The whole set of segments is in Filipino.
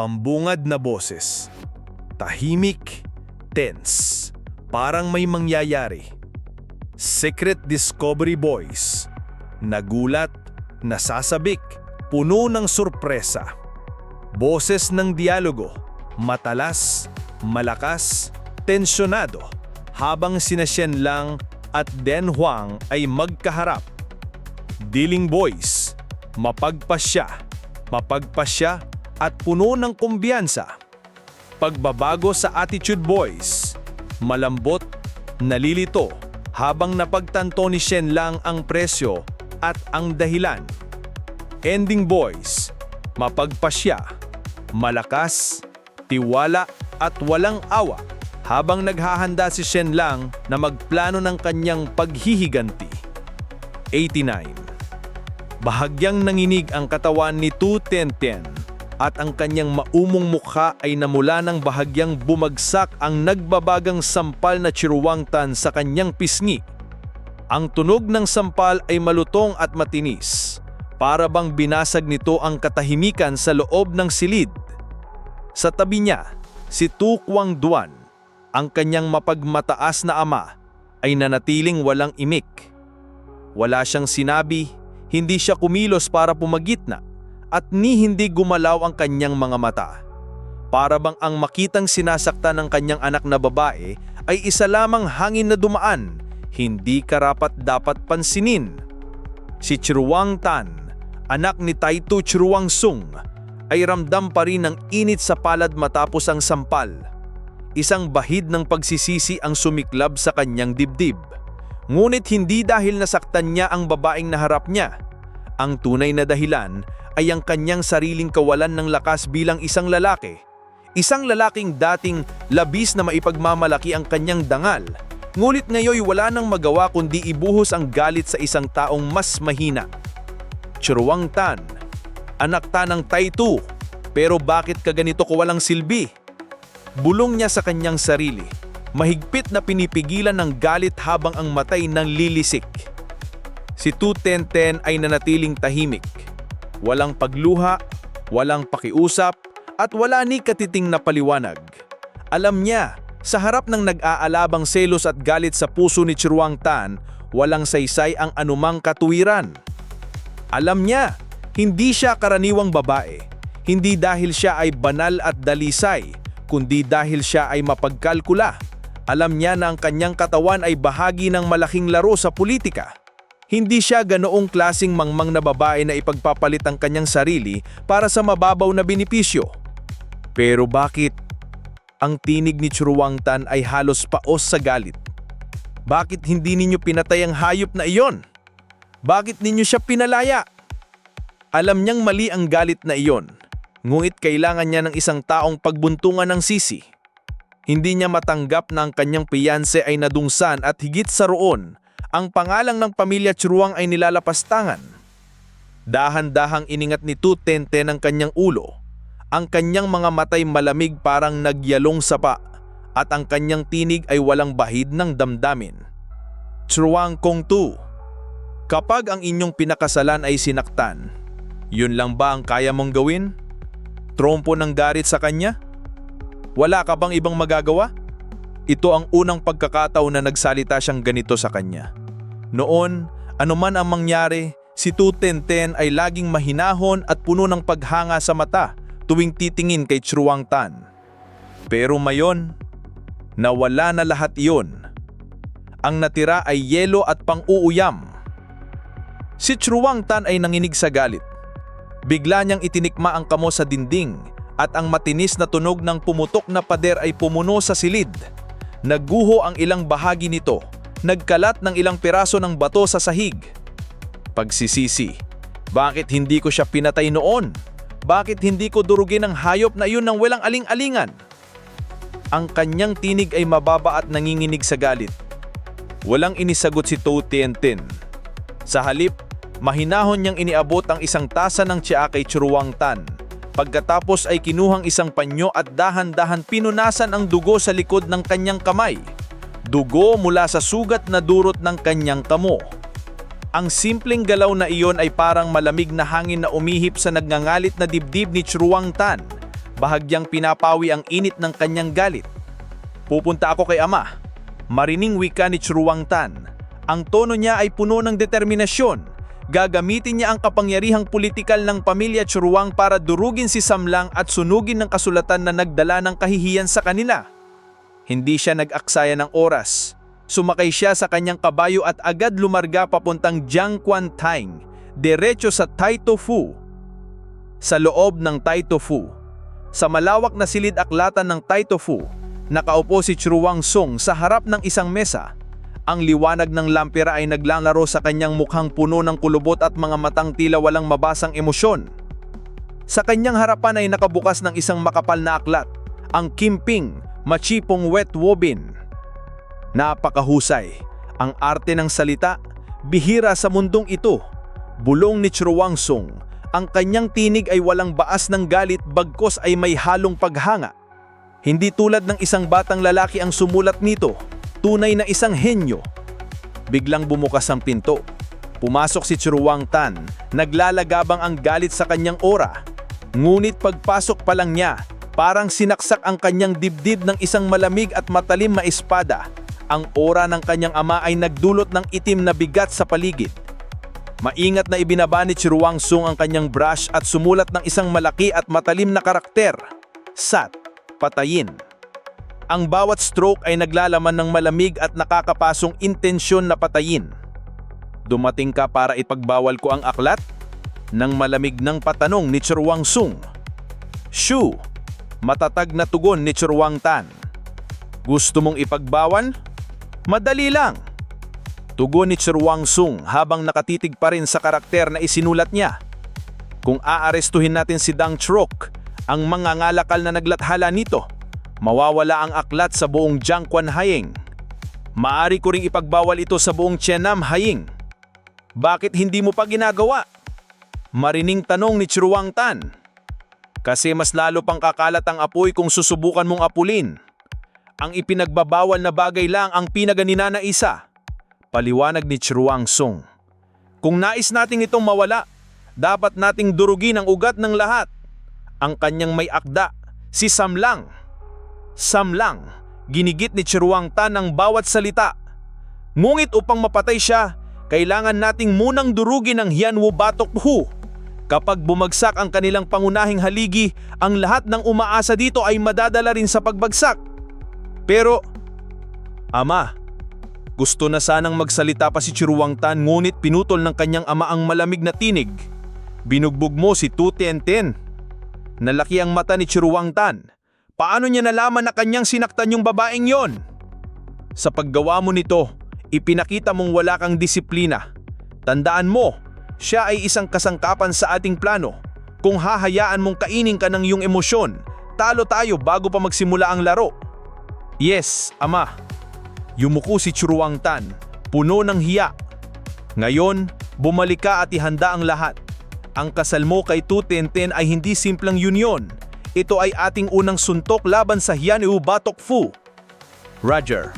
Pambungad na boses. Tahimik, tense, parang may mangyayari. Secret Discovery Boys. Nagulat, nasasabik, puno ng sorpresa. Boses ng dialogo, matalas, malakas, tensyonado, habang sina Shen Lang at Den Huang ay magkaharap. Dealing Boys, mapagpasya, mapagpasya at puno ng kumbiyansa. Pagbabago sa Attitude Boys, malambot, nalilito, habang napagtanto ni Shen Lang ang presyo at ang dahilan. Ending Boys, mapagpasya, malakas, tiwala at walang awa habang naghahanda si Shen Lang na magplano ng kanyang paghihiganti. 89. Bahagyang nanginig ang katawan ni Tu Tenten at ang kanyang maumong mukha ay namula ng bahagyang bumagsak ang nagbabagang sampal na chiruwangtan sa kanyang pisngi. Ang tunog ng sampal ay malutong at matinis, para bang binasag nito ang katahimikan sa loob ng silid. Sa tabi niya, si Tu Quang Duan, ang kanyang mapagmataas na ama, ay nanatiling walang imik. Wala siyang sinabi, hindi siya kumilos para pumagitna, at ni hindi gumalaw ang kanyang mga mata. Para bang ang makitang sinasaktan ng kanyang anak na babae ay isa lamang hangin na dumaan, hindi karapat dapat pansinin. Si Chiruang Tan, anak ni Taitu Chiruang Sung, ay ramdam pa rin ng init sa palad matapos ang sampal. Isang bahid ng pagsisisi ang sumiklab sa kanyang dibdib. Ngunit hindi dahil nasaktan niya ang babaeng naharap niya. Ang tunay na dahilan ay ang kanyang sariling kawalan ng lakas bilang isang lalaki. Isang lalaking dating labis na maipagmamalaki ang kanyang dangal. Ngunit ngayoy wala nang magawa kundi ibuhos ang galit sa isang taong mas mahina. Churuang Tan, anak ta ng Taitu, pero bakit ka ganito ko walang silbi? Bulong niya sa kanyang sarili. Mahigpit na pinipigilan ng galit habang ang matay ng lilisik. Si Tu Tenten ay nanatiling tahimik. Walang pagluha, walang pakiusap, at wala ni katiting na paliwanag. Alam niya, sa harap ng nag-aalabang selos at galit sa puso ni Chiruang Tan, walang saysay ang anumang katuwiran. Alam niya, hindi siya karaniwang babae. Hindi dahil siya ay banal at dalisay, kundi dahil siya ay mapagkalkula. Alam niya na ang kanyang katawan ay bahagi ng malaking laro sa politika. Hindi siya ganoong klasing mangmang na babae na ipagpapalit ang kanyang sarili para sa mababaw na benepisyo. Pero bakit ang tinig ni Churuang Tan ay halos paos sa galit? Bakit hindi ninyo pinatay ang hayop na iyon? Bakit ninyo siya pinalaya? Alam niyang mali ang galit na iyon, ngunit kailangan niya ng isang taong pagbuntungan ng sisi. Hindi niya matanggap na ang kanyang piyanse ay nadungsan at higit sa roon, ang pangalang ng pamilya Churuang ay nilalapastangan. Dahan-dahang iningat ni Tu Tente ng kanyang ulo. Ang kanyang mga matay malamig parang nagyalong sapa at ang kanyang tinig ay walang bahid ng damdamin. Churuang Kong Tu, kapag ang inyong pinakasalan ay sinaktan, yun lang ba ang kaya mong gawin? Trompo ng garit sa kanya? Wala ka bang ibang magagawa? Ito ang unang pagkakataon na nagsalita siyang ganito sa kanya. Noon, anuman ang mangyari, si Tu Tenten ay laging mahinahon at puno ng paghanga sa mata tuwing titingin kay Churuang Tan. Pero mayon, nawala na lahat iyon. Ang natira ay yelo at pang-uuyam. Si Churuang Tan ay nanginig sa galit. Bigla niyang itinikma ang kamo sa dinding at ang matinis na tunog ng pumutok na pader ay pumuno sa silid. Nagguho ang ilang bahagi nito, nagkalat ng ilang piraso ng bato sa sahig. Pagsisisi, bakit hindi ko siya pinatay noon? Bakit hindi ko durugin ang hayop na iyon ng walang aling-alingan? Ang kanyang tinig ay mababa at nanginginig sa galit. Walang inisagot si To Tienten. Sa halip, mahinahon niyang iniabot ang isang tasa ng tsaa kay Churuang Tan. Pagkatapos ay kinuhang isang panyo at dahan-dahan pinunasan ang dugo sa likod ng kanyang kamay. Dugo mula sa sugat na durot ng kanyang kamo. Ang simpleng galaw na iyon ay parang malamig na hangin na umihip sa nagngangalit na dibdib ni Churuang Tan. bahagyang pinapawi ang init ng kanyang galit. Pupunta ako kay ama. Marining wika ni Chruwang Tan. Ang tono niya ay puno ng determinasyon. Gagamitin niya ang kapangyarihang politikal ng pamilya Chruwang para durugin si Samlang at sunugin ng kasulatan na nagdala ng kahihiyan sa kanila. Hindi siya nag-aksaya ng oras. Sumakay siya sa kanyang kabayo at agad lumarga papuntang Jiangquan Tang, diretso sa Taito Fu. Sa loob ng Taito Fu, sa malawak na silid aklatan ng Taito Fu, nakaupo si Chruwang Sung sa harap ng isang mesa. Ang liwanag ng lampira ay naglalaro sa kanyang mukhang puno ng kulubot at mga matang tila walang mabasang emosyon. Sa kanyang harapan ay nakabukas ng isang makapal na aklat, ang Kimping Machipong Wet Wobin. Napakahusay. Ang arte ng salita, bihira sa mundong ito. Bulong ni Chruwang Sung, ang kanyang tinig ay walang baas ng galit bagkos ay may halong paghanga. Hindi tulad ng isang batang lalaki ang sumulat nito, tunay na isang henyo. Biglang bumukas ang pinto. Pumasok si Chruwang Tan, naglalagabang ang galit sa kanyang ora. Ngunit pagpasok pa lang niya, parang sinaksak ang kanyang dibdib ng isang malamig at matalim na espada. Ang ora ng kanyang ama ay nagdulot ng itim na bigat sa paligid. Maingat na ibinaba ni Chruwang Sung ang kanyang brush at sumulat ng isang malaki at matalim na karakter. Sat, patayin. Ang bawat stroke ay naglalaman ng malamig at nakakapasong intensyon na patayin. Dumating ka para ipagbawal ko ang aklat? Nang malamig ng patanong ni Chruwang Sung. Shu, matatag na tugon ni Chruwang Tan. Gusto mong ipagbawal? Madali lang. Tugon ni Chruwang Sung habang nakatitig pa rin sa karakter na isinulat niya. Kung aarestuhin natin si Dang Trok, ang mga ngalakal na naglathala nito, mawawala ang aklat sa buong Jiangquan Haying. Maari ko ring ipagbawal ito sa buong Chenam Haying. Bakit hindi mo pa ginagawa? Marining tanong ni Chruwang Tan. Kasi mas lalo pang kakalat ang apoy kung susubukan mong apulin. Ang ipinagbabawal na bagay lang ang pinaganina na isa. Paliwanag ni Chruwang Sung. Kung nais nating itong mawala, dapat nating durugin ang ugat ng lahat. Ang kanyang may akda, si Samlang. Samlang, ginigit ni Chruwang Tan ang bawat salita. Ngunit upang mapatay siya, kailangan nating munang durugin ang Hianwu Batok Hu. Kapag bumagsak ang kanilang pangunahing haligi, ang lahat ng umaasa dito ay madadala rin sa pagbagsak. Pero, Ama, gusto na sanang magsalita pa si Chiruwang Tan ngunit pinutol ng kanyang ama ang malamig na tinig. Binugbog mo si Tu Tienten. Nalaki ang mata ni Chiruwang Tan. Paano niya nalaman na kanyang sinaktan yung babaeng yon? Sa paggawa mo nito, ipinakita mong wala kang disiplina. Tandaan mo, siya ay isang kasangkapan sa ating plano. Kung hahayaan mong kainin ka ng iyong emosyon, talo tayo bago pa magsimula ang laro. Yes, ama. Yumuko si Churuang Tan, puno ng hiya. Ngayon, bumalik ka at ihanda ang lahat. Ang kasal mo kay Tu Tenten ay hindi simplang union. Ito ay ating unang suntok laban sa Hianyu Batok Fu. Roger.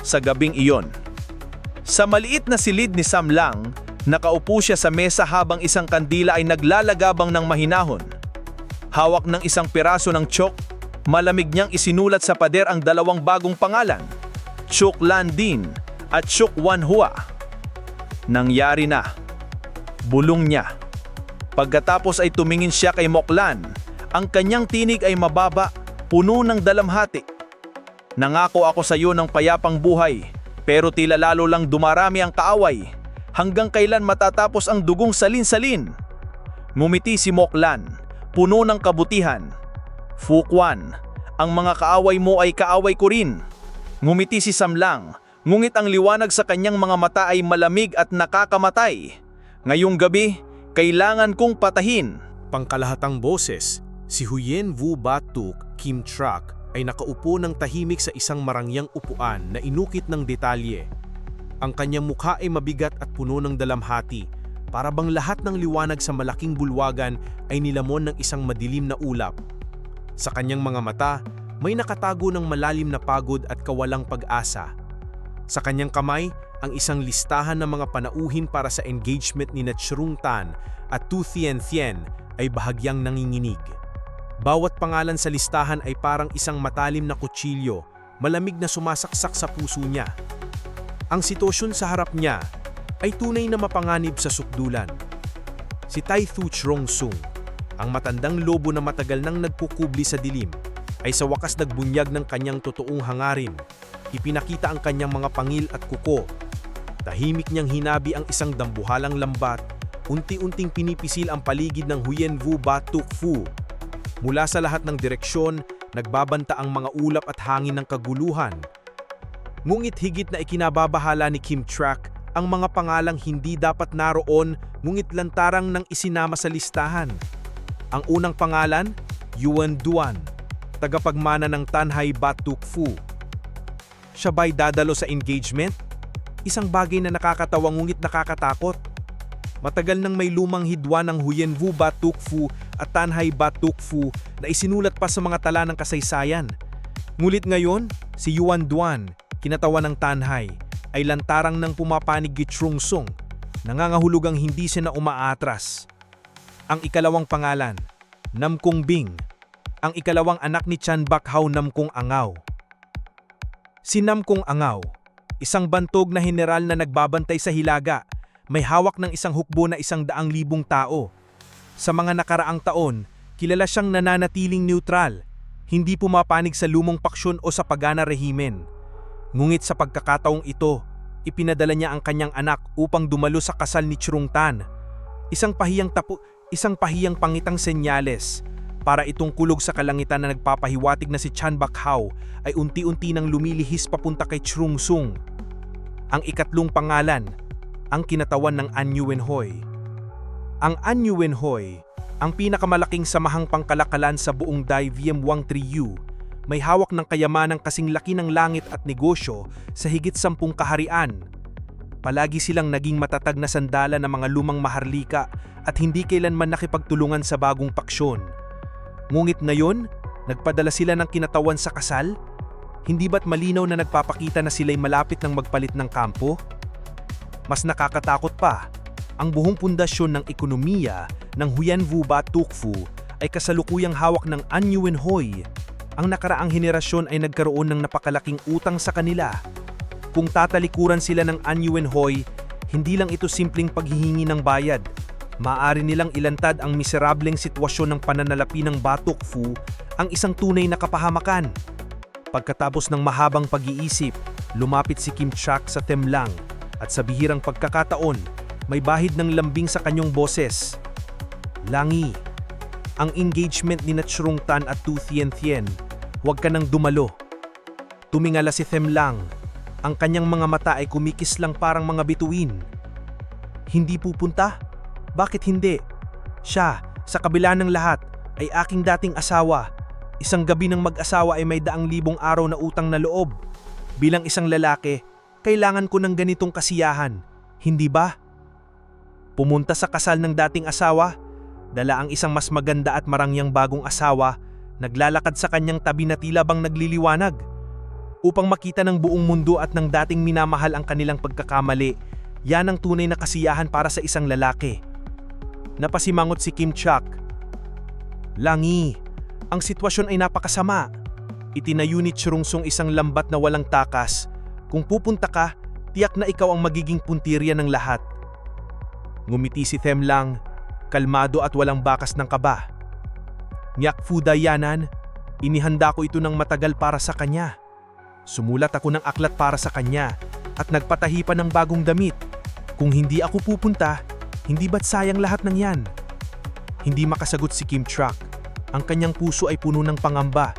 Sa gabing iyon. Sa maliit na silid ni Sam Lang, nakaupo siya sa mesa habang isang kandila ay naglalagabang ng mahinahon. Hawak ng isang piraso ng chok, malamig niyang isinulat sa pader ang dalawang bagong pangalan, Chuk Lan Din at Chuk Wan Hua. Nangyari na. Bulong niya. Pagkatapos ay tumingin siya kay Moklan. Ang kanyang tinig ay mababa, puno ng dalamhati. Nangako ako sa iyo ng payapang buhay, pero tila lalo lang dumarami ang kaaway. Hanggang kailan matatapos ang dugong salin-salin? Ngumiti si Moklan, puno ng kabutihan. Fukwan, ang mga kaaway mo ay kaaway ko rin. Ngumiti si Samlang, ngunit ang liwanag sa kanyang mga mata ay malamig at nakakamatay. Ngayong gabi, kailangan kong patahin. Pangkalahatang boses, si Huyen Wu Batuk Kim Trak ay nakaupo ng tahimik sa isang marangyang upuan na inukit ng detalye. Ang kanyang mukha ay mabigat at puno ng dalamhati, para bang lahat ng liwanag sa malaking bulwagan ay nilamon ng isang madilim na ulap. Sa kanyang mga mata, may nakatago ng malalim na pagod at kawalang pag-asa. Sa kanyang kamay, ang isang listahan ng mga panauhin para sa engagement ni Nachrung Tan at Tu Thien Thien ay bahagyang nanginginig. Bawat pangalan sa listahan ay parang isang matalim na kutsilyo, malamig na sumasaksak sa puso niya. Ang sitwasyon sa harap niya ay tunay na mapanganib sa sukdulan. Si Tai Thu Trong Sung, ang matandang lobo na matagal nang nagkukubli sa dilim, ay sa wakas nagbunyag ng kanyang totoong hangarin. Ipinakita ang kanyang mga pangil at kuko. Tahimik niyang hinabi ang isang dambuhalang lambat, unti-unting pinipisil ang paligid ng Huyen Vu Batuk Fu. Mula sa lahat ng direksyon, nagbabanta ang mga ulap at hangin ng kaguluhan. Ngunit higit na ikinababahala ni Kim Track ang mga pangalang hindi dapat naroon ngunit lantarang nang isinama sa listahan. Ang unang pangalan, Yuan Duan, tagapagmana ng Tanhai Batuk Fu. Siya ba'y dadalo sa engagement? Isang bagay na nakakatawa ngunit nakakatakot. Matagal nang may lumang hidwa ng Huyen Vu Batuk Fu at Tanhai Batuk Fu na isinulat pa sa mga tala ng kasaysayan. Ngulit ngayon, si Yuan Duan, kinatawan ng Tanhai, ay lantarang ng pumapanig Gitrung Sung, nangangahulugang hindi siya na umaatras. Ang ikalawang pangalan, Namkong Bing, ang ikalawang anak ni Chan Bakhao Namkong Angaw. Si Namkong Angaw, isang bantog na general na nagbabantay sa Hilaga, may hawak ng isang hukbo na isang daang libong tao. Sa mga nakaraang taon, kilala siyang nananatiling neutral, hindi pumapanig sa lumong paksyon o sa pagana rehimen. Ngunit sa pagkakataong ito, ipinadala niya ang kanyang anak upang dumalo sa kasal ni Chirung Tan. Isang pahiyang tapu, isang pahiyang pangitang senyales para itong kulog sa kalangitan na nagpapahiwatig na si Chan Bakhao ay unti-unti nang lumilihis papunta kay Chrung Sung. Ang ikatlong pangalan, ang kinatawan ng An Yuen Hoi. Ang An Yuen Hoi, ang pinakamalaking samahang pangkalakalan sa buong Dai Viem Wang Triyu, may hawak ng kayamanang kasing laki ng langit at negosyo sa higit sampung kaharian. Palagi silang naging matatag na sandala ng mga lumang maharlika at hindi kailanman nakipagtulungan sa bagong paksyon. Ngunit ngayon, nagpadala sila ng kinatawan sa kasal? Hindi ba't malinaw na nagpapakita na sila'y malapit ng magpalit ng kampo? Mas nakakatakot pa, ang buong pundasyon ng ekonomiya ng Huyanvu Batukfu ay kasalukuyang hawak ng An Yuen Hoi. Ang nakaraang henerasyon ay nagkaroon ng napakalaking utang sa kanila. Kung tatalikuran sila ng An Yuen Hoi, hindi lang ito simpleng paghihingi ng bayad. Maaari nilang ilantad ang miserableng sitwasyon ng pananalapi ng Batok Fu ang isang tunay na kapahamakan. Pagkatapos ng mahabang pag-iisip, lumapit si Kim Chak sa Temlang at sa bihirang pagkakataon, may bahid ng lambing sa kanyang boses. Langi, ang engagement ni Nachrung Tan at Tu Thien Thien, huwag ka nang dumalo. Tumingala si Temlang, ang kanyang mga mata ay kumikis lang parang mga bituin. Hindi pupunta? Bakit hindi? Siya, sa kabila ng lahat, ay aking dating asawa. Isang gabi ng mag-asawa ay may daang libong araw na utang na loob. Bilang isang lalaki, kailangan ko ng ganitong kasiyahan. Hindi ba? Pumunta sa kasal ng dating asawa, dala ang isang mas maganda at marangyang bagong asawa, naglalakad sa kanyang tabi na tila bang nagliliwanag. Upang makita ng buong mundo at ng dating minamahal ang kanilang pagkakamali, yan ang tunay na kasiyahan para sa isang lalaki. Napasimangot si Kim Chak. Langi, ang sitwasyon ay napakasama. Itinayo ni Churungsong isang lambat na walang takas. Kung pupunta ka, tiyak na ikaw ang magiging puntirya ng lahat. Ngumiti si Them lang, kalmado at walang bakas ng kaba. Nyak Fu Dayanan, inihanda ko ito ng matagal para sa kanya. Sumulat ako ng aklat para sa kanya at nagpatahi pa ng bagong damit. Kung hindi ako pupunta, hindi ba't sayang lahat ng yan? Hindi makasagot si Kim Truck. Ang kanyang puso ay puno ng pangamba.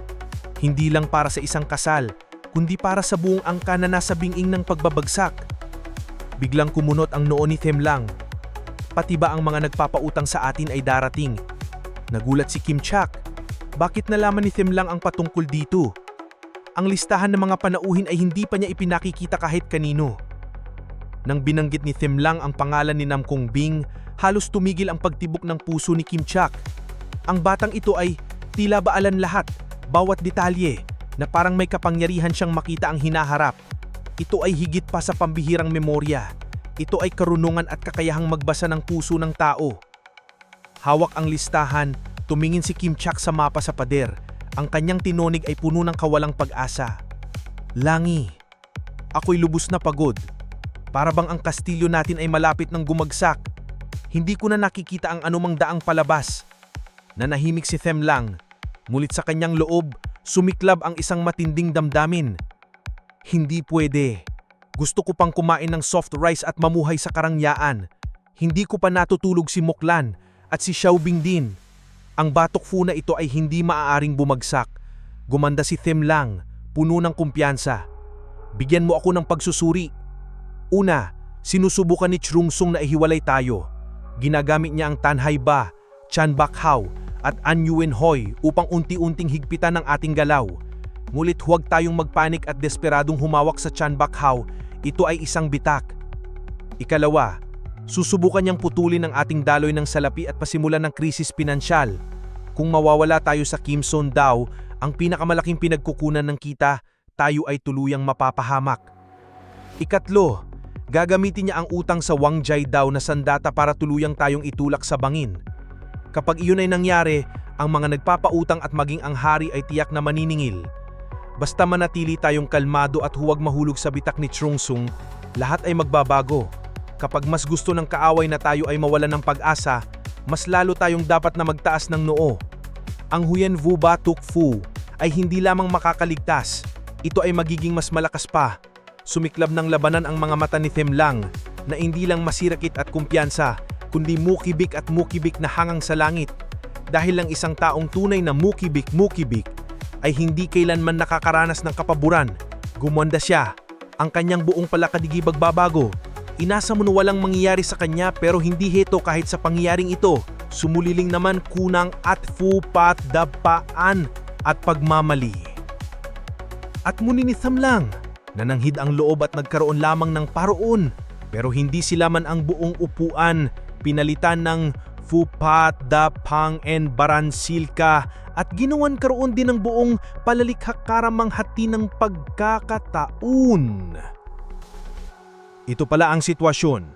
Hindi lang para sa isang kasal, kundi para sa buong angka na nasa binging ng pagbabagsak. Biglang kumunot ang noo ni Them lang. Pati ba ang mga nagpapautang sa atin ay darating? Nagulat si Kim Chak. Bakit nalaman ni Them lang ang patungkol dito? Ang listahan ng mga panauhin ay hindi pa niya ipinakikita kahit kanino. Nang binanggit ni Them lang ang pangalan ni Nam Kong Bing, halos tumigil ang pagtibok ng puso ni Kim Chak. Ang batang ito ay tila baalan lahat, bawat detalye, na parang may kapangyarihan siyang makita ang hinaharap. Ito ay higit pa sa pambihirang memorya. Ito ay karunungan at kakayahang magbasa ng puso ng tao. Hawak ang listahan, Tumingin si Kim Chak sa mapa sa pader. Ang kanyang tinonig ay puno ng kawalang pag-asa. Langi, ako'y lubos na pagod. Para bang ang kastilyo natin ay malapit ng gumagsak. Hindi ko na nakikita ang anumang daang palabas. Nanahimik si Them lang. Mulit sa kanyang loob, sumiklab ang isang matinding damdamin. Hindi pwede. Gusto ko pang kumain ng soft rice at mamuhay sa karangyaan. Hindi ko pa natutulog si Moklan at si Xiaobing din. Ang batok fu na ito ay hindi maaaring bumagsak. Gumanda si Them lang, puno ng kumpiyansa. Bigyan mo ako ng pagsusuri. Una, sinusubukan ni Chrungsung na ihiwalay tayo. Ginagamit niya ang Tanhay Ba, Chan Bakhao at An Yuen Hoy upang unti-unting higpitan ang ating galaw. Ngulit huwag tayong magpanik at desperadong humawak sa Chan Bakhao, ito ay isang bitak. Ikalawa, susubukan niyang putulin ang ating daloy ng salapi at pasimulan ng krisis pinansyal. Kung mawawala tayo sa Kim Son daw, ang pinakamalaking pinagkukunan ng kita, tayo ay tuluyang mapapahamak. Ikatlo, gagamitin niya ang utang sa Wang Jai daw na sandata para tuluyang tayong itulak sa bangin. Kapag iyon ay nangyari, ang mga nagpapautang at maging ang hari ay tiyak na maniningil. Basta manatili tayong kalmado at huwag mahulog sa bitak ni Trungsung, lahat ay magbabago. Kapag mas gusto ng kaaway na tayo ay mawalan ng pag-asa, mas lalo tayong dapat na magtaas ng noo. Ang Huyen Vu Ba Tuk Fu ay hindi lamang makakaligtas, ito ay magiging mas malakas pa. Sumiklab ng labanan ang mga mata ni Them lang na hindi lang masirakit at kumpiyansa, kundi mukibik at mukibik na hangang sa langit. Dahil lang isang taong tunay na mukibik-mukibik ay hindi kailanman nakakaranas ng kapaburan. Gumanda siya. Ang kanyang buong palakadigibag babago. Inasa mo na walang mangyayari sa kanya pero hindi heto kahit sa pangyayaring ito. Sumuliling naman kunang at fupat dapaan at pagmamali. At muninitham lang, nananghid ang loob at nagkaroon lamang ng paroon. Pero hindi sila man ang buong upuan, pinalitan ng Fupat da Pang Baransilka at ginawan karoon din ng buong palalikhak karamang hati ng pagkakataon. Ito pala ang sitwasyon.